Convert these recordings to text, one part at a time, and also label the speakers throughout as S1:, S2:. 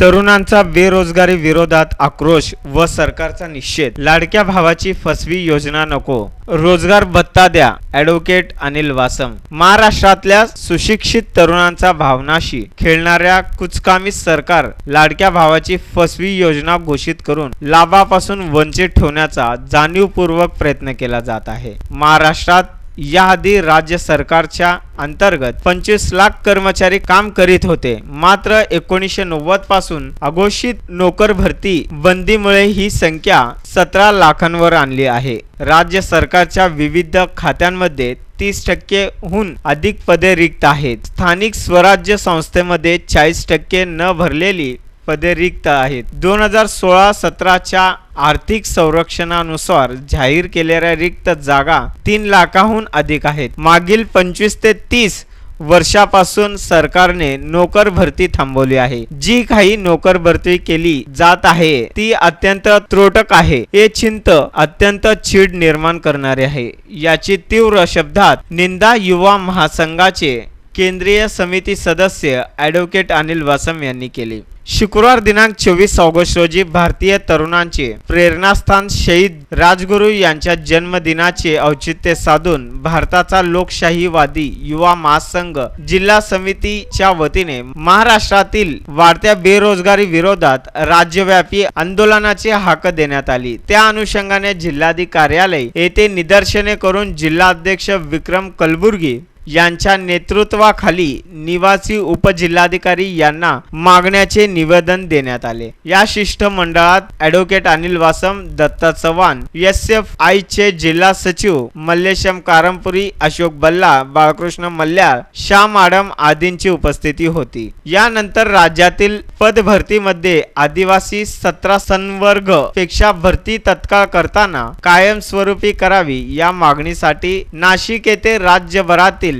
S1: तरुणांचा बेरोजगारी विरोधात आक्रोश व सरकारचा निषेध. लाडक्या भावाची फसवी योजना नको. रोजगार भत्ता द्या. ॲडव्होकेट अनिल वासम. महाराष्ट्रातल्या सुशिक्षित तरुणांचा भावनाशी खेळणाऱ्या कुचकामी सरकार लाडक्या भावाची फसवी योजना घोषित करून लाभापासून वंचित ठेवण्याचा जाणीवपूर्वक प्रयत्न केला जात आहे. महाराष्ट्रात याआधी राज्य सरकारच्या अंतर्गत पंचवीस लाख कर्मचारी काम करीत होते. मात्र एकोणीसशे नव्वदपासून अघोषित नोकर भरती बंदीमुळे ही संख्या सतरा लाखांवर आणली आहे. राज्य सरकारच्या विविध खात्यांमध्ये तीस टक्केहून अधिक पदे रिक्त आहेत. स्थानिक स्वराज्य संस्थेमध्ये चाळीस टक्के न भरलेली पदे रिक्त आहेत. दोन हजार सोळा सतराच्या आर्थिक संरक्षणानुसार जाहीर केलेल्या रिक्त जागा तीन लाखाहून अधिक आहेत. मागील पंचवीस ते तीस वर्षापासून सरकारने नोकर भरती थांबवली आहे. जी काही नोकर भरती केली जात आहे ती अत्यंत त्रोटक आहे. हे चिंत अत्यंत चीड निर्माण करणारे आहे. याची तीव्र शब्दात निंदा युवा महासंघाचे केंद्रीय समिती सदस्य ॲडव्होकेट अनिल वासम यांनी केली. शुक्रवार दिनांक चोवीस ऑगस्ट रोजी भारतीय तरुणांचे प्रेरणास्थान शहीद राजगुरू यांच्या जन्मदिनाचे औचित्य साधून भारताचा लोकशाहीवादी युवा महासंघ जिल्हा समितीच्या वतीने महाराष्ट्रातील वाढत्या बेरोजगारी विरोधात राज्यव्यापी आंदोलनाची हाक देण्यात आली. त्या अनुषंगाने जिल्हाधिकारी कार्यालय येथे निदर्शने करून जिल्हाध्यक्ष विक्रम कलबुर्गी यांच्या नेतृत्वाखाली निवासी उपजिल्हाधिकारी यांना मागण्याचे निवेदन देण्यात आले. या शिष्टमंडळात advocate Anil Wasam Datta Chavan S F I चे जिल्हा सचिव मल्लेशम कारमपुरी अशोक बल्ला बाळकृष्ण मल्ल्याळ श्याम आडम आदींची उपस्थिती होती. यानंतर राज्यातील पदभरतीमध्ये आदिवासी सतरा संवर्गपेक्षा भरती तत्काळ करताना कायमस्वरूपी करावी या मागणीसाठी नाशिक येथे राज्यभरातील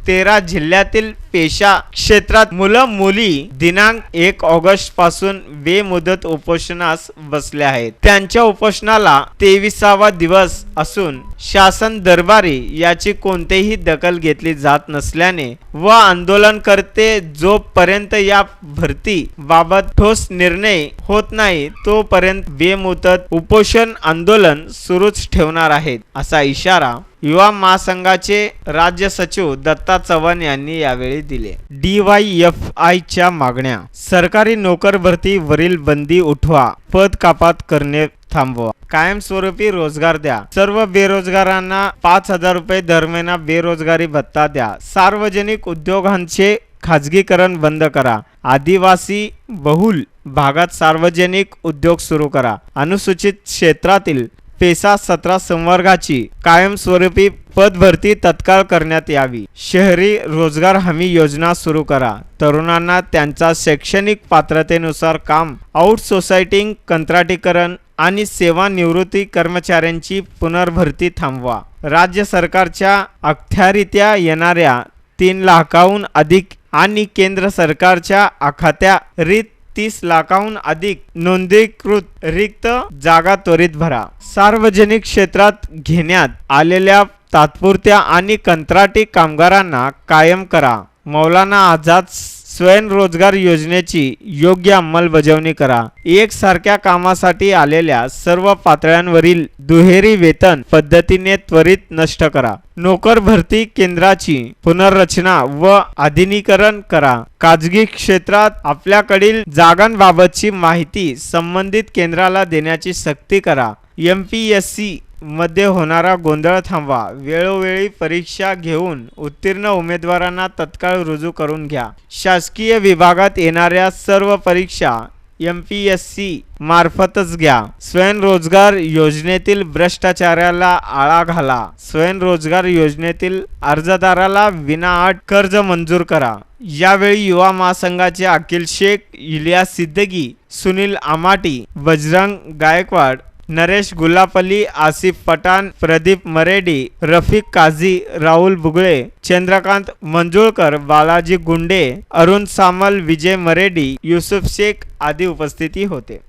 S1: तेरा जिल्ह्यातील पेशा क्षेत्रात मुलं मुली दिनांक एक ऑगस्टपासून बेमुदत उपोषणास बसले आहेत. त्यांच्या उपोषणाला तेविसावा दिवस असून शासन दरबारी याची कोणतीही दखल घेतली जात नसल्याने व आंदोलनकर्ते जोपर्यंत या भरती बाबत ठोस निर्णय होत नाही तोपर्यंत बेमुदत उपोषण आंदोलन सुरूच ठेवणार आहेत असा इशारा युवा महासंघाचे राज्य सचिव दत्ता चव्हाण यांनी यावेळी दिले. डी वाय एफ आयच्या मागण्या. सरकारी नोकर भरती वरील बंदी उठवा. पद कापात करणे थांबवा. कायमस्वरूपी रोजगार द्या. सर्व बेरोजगारांना पाच हजार रुपये दरम्यान बेरोजगारी भत्ता द्या. सार्वजनिक उद्योगांचे खाजगीकरण बंद करा. आदिवासी बहुल भागात सार्वजनिक उद्योग सुरू करा. अनुसूचित क्षेत्रातील पेसा सतरा संवर्गाची कायमस्वरूपी पदभरती तत्काळ करण्यात यावी. शहरी रोजगार हमी योजना सुरू करा. तरुणांना त्यांचा शैक्षणिक पात्रतेनुसार काम आउट सोसायटिंग कंत्राटीकरण आणि सेवानिवृत्ती कर्मचाऱ्यांची पुनर्भरती थांबवा. राज्य सरकारच्या अखत्यारित्या येणाऱ्या तीन लाखाहून अधिक आणि केंद्र सरकारच्या आखात्या रीत तीस लाखाहून अधिक नोंदणीकृत रिक्त जागा त्वरित भरा. सार्वजनिक क्षेत्रात घेण्यात आलेल्या तात्पुरत्या आणि कंत्राटी कामगारांना कायम करा. मौलाना आझाद स्वयंरोजगार योजनेची योग्य अंमलबजावणी करा. एकसारख्या कामासाठी आलेल्या सर्व पातळ्यांवरील दुहेरी वेतन पद्धतीने त्वरित नष्ट करा. नोकर भरती केंद्राची पुनर्रचना व आधुनिकरण करा. खाजगी क्षेत्रात आपल्याकडील जागांबाबतची माहिती संबंधित केंद्राला देण्याची सक्ती करा. एम पी एस सी मध्ये होणारा गोंधळ थांबवा. वेळोवेळी परीक्षा घेऊन उत्तीर्ण उमेदवारांना तत्काळ रुजू करून घ्या. शासकीय विभागात येणाऱ्या सर्व परीक्षा एम पी एस सी मार्फतच घ्या. स्वयंरोजगार योजनेतील भ्रष्टाचाराला आळा घाला. स्वयंरोजगार योजनेतील अर्जदाराला विनाअट कर्ज मंजूर करा. यावेळी युवा महासंघाचे अखिल शेख इलिया सिद्दगी सुनील आमाटी बजरंग गायकवाड नरेश गुलापली आसिफ पठाण प्रदीप मरेडी रफिक काझी राहुल बुगळे चंद्रकांत मंजुळकर बालाजी गुंडे अरुण सामल विजय मरेडी युसुफ शेख आदी उपस्थिती होते.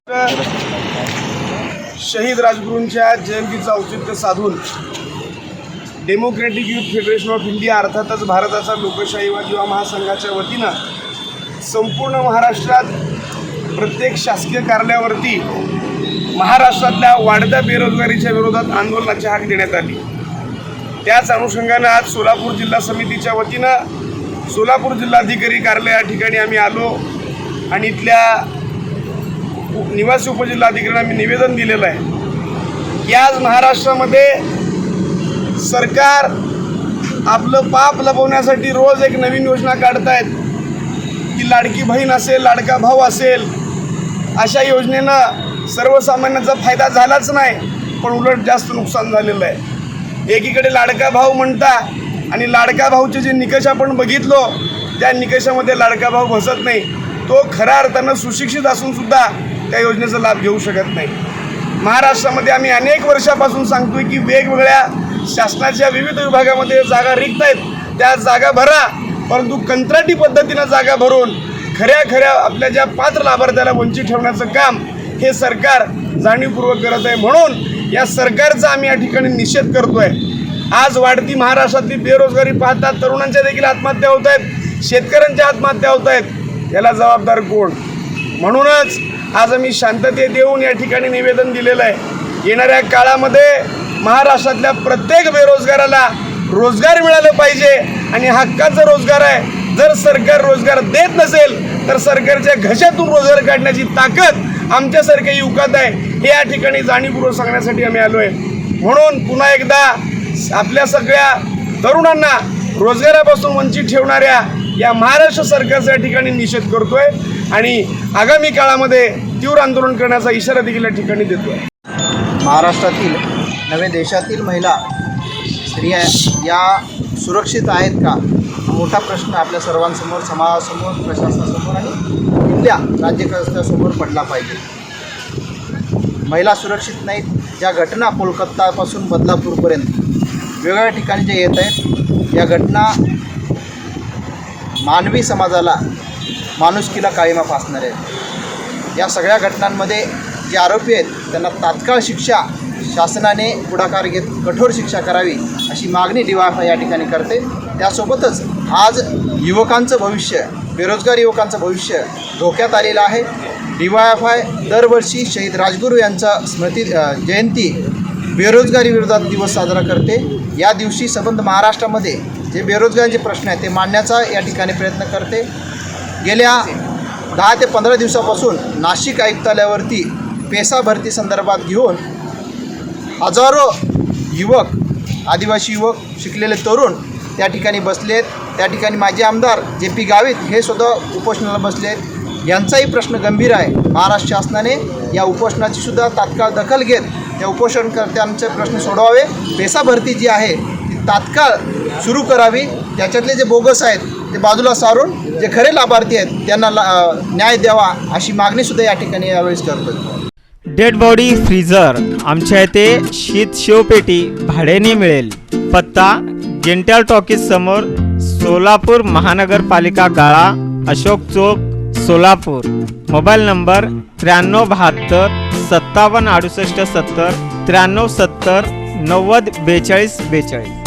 S2: शहीद राजगुरूंच्या जयंतीचं औचित्य साधून democratic youth federation of India अर्थातच भारताचा लोकशाहीवाद युवा महासंघाच्या वतीनं संपूर्ण महाराष्ट्रात प्रत्येक शासकीय कार्यालयावरती महाराष्ट्रातल्या वाढत्या बेरोजगारीच्या विरोधात आंदोलनाची हाक देण्यात आली. त्याच अनुषंगानं आज सोलापूर जिल्हा समितीच्या वतीनं सोलापूर जिल्हाधिकारी कार्यालय या ठिकाणी आम्ही आलो आणि इथल्या निवासी उपजिल्हाधिकाऱ्यांना आम्ही निवेदन दिलेलं आहे की आज महाराष्ट्रामध्ये सरकार आपलं पाप लपवण्यासाठी रोज एक नवीन योजना काढतायत. की लाडकी बहीण असेल लाडका भाऊ असेल अशा योजनेनं सर्वसामान्यांचा फायदा झालाच नाही पण उलट जास्त नुकसान झालेलं आहे. एकीकडे लाडका भाऊ म्हणता आणि लाडका भाऊचे जे निकष आपण बघितलो त्या निकषामध्ये लाडका भाऊ बसत नाही. तो खऱ्या अर्थानं सुशिक्षित असूनसुद्धा त्या योजनेचा लाभ घेऊ शकत नाही. महाराष्ट्रामध्ये आम्ही अनेक वर्षापासून सांगतोय की वेगवेगळ्या शासनाच्या विविध विभागामध्ये जागा रिक्त आहेत त्या जागा भरा परंतु कंत्राटी पद्धतीनं जागा भरून खऱ्या खऱ्या आपल्या ज्या पात्र लाभार्थ्याला वंचित ठेवण्याचं काम हे सरकार जाणीवपूर्वक करत आहे. म्हणून या सरकारचा आम्ही या ठिकाणी निषेध करतोय. आज वाढती महाराष्ट्रातली बेरोजगारी पाहता तरुणांच्या देखील आत्महत्या होत आहेत शेतकऱ्यांच्या आत्महत्या होत आहेत. याला जबाबदार कोण? म्हणूनच आज आम्ही शांततेत येऊन या ठिकाणी निवेदन दिलेलं आहे. येणाऱ्या काळामध्ये महाराष्ट्रातल्या प्रत्येक बेरोजगाराला रोजगार मिळालं पाहिजे आणि हक्काचा रोजगार आहे. जर सरकार रोजगार देत नसेल तर सरकारच्या घशातून रोजगार काढण्याची ताकद आमच्यासारख्या युवकात आहे हे या ठिकाणी जाणीवपूर्वक सांगण्यासाठी आम्ही आलो आहे म्हणून पुन्हा एकदा आपल्या सगळ्या तरुणांना रोजगारापासून वंचित ठेवणाऱ्या या महाराष्ट्र सरकारचा या ठिकाणी निषेध करतोय आणि आगामी काळामध्ये तीव्र आंदोलन करण्याचा इशारा देखील या ठिकाणी देतोय.
S3: महाराष्ट्रातील नवे देशातील महिला स्त्रिया या सुरक्षित आहेत का? मोठा प्रश्न आपल्या सर्वांसमोर समाजासमोर प्रशासनासमोर आणि आपल्या राज्यकर्त्यासमोर पडला पाहिजे? महिला सुरक्षित नाहीत. ज्या घटना कोलकातापासून बदलापूरपर्यंत वेगवेगळ्या ठिकाणी जे येत आहेत या घटना मानवी समाजाला माणुसकीला काळीमा फासणार आहेत. या सगळ्या घटनांमध्ये जे आरोपी आहेत त्यांना तात्काळ शिक्षा शासनाने पुढाकार घेत कठोर शिक्षा करावी अशी मागणी डी या ठिकाणी करते. त्यासोबतच आज युवकांचं भविष्य बेरोजगार युवकांचं भविष्य धोक्यात आलेलं आहे. डी वाय एफ आय दरवर्षी शहीद राजगुरू यांचा स्मृती जयंती बेरोजगारी विरोधात दिवस साजरा करते. या दिवशी संबंध महाराष्ट्रामध्ये जे बेरोजगारीचे प्रश्न आहेत ते मांडण्याचा या ठिकाणी प्रयत्न करते. गेल्या दहा ते पंधरा दिवसापासून नाशिक आयुक्तालयावरती पेसा भरती संदर्भात घेऊन हजारो युवक आदिवासी युवक शिकलेले तरुण त्या ठिकाणी बसले आहेत त्या ठिकाणी माजी आमदार जे पी गावित हे सुद्धा उपोषणाला बसले. आहेत यांचाही प्रश्न गंभीर आहे. महाराष्ट्र शासनाने या उपोषणाची सुद्धा तात्काळ दखल घेत त्या उपोषणकर्त्यांचे प्रश्न सोडवावे. पेसा भरती जी आहे ती तात्काळ सुरू करावी. त्याच्यातले जे बोगस आहेत ते बाजूला सारून जे खरे लाभार्थी आहेत त्यांना ला न्याय द्यावा अशी मागणीसुद्धा या ठिकाणी यावेळेस करतो
S1: डेड बॉडी फ्रीजर. आमच्या इथे शीत शेवपेटी भाड्याने मिळेल. पत्ता गेंट्याल टॉकीज समोर सोलापूर महानगरपालिका गाळा अशोक चौक सोलापूर. मोबाईल नंबर त्र्याण्णव बहात्तर सत्तावन्न अडुसष्ट सत्तर त्र्याण्णव सत्तर नव्वद बेचाळीस बेचाळीस.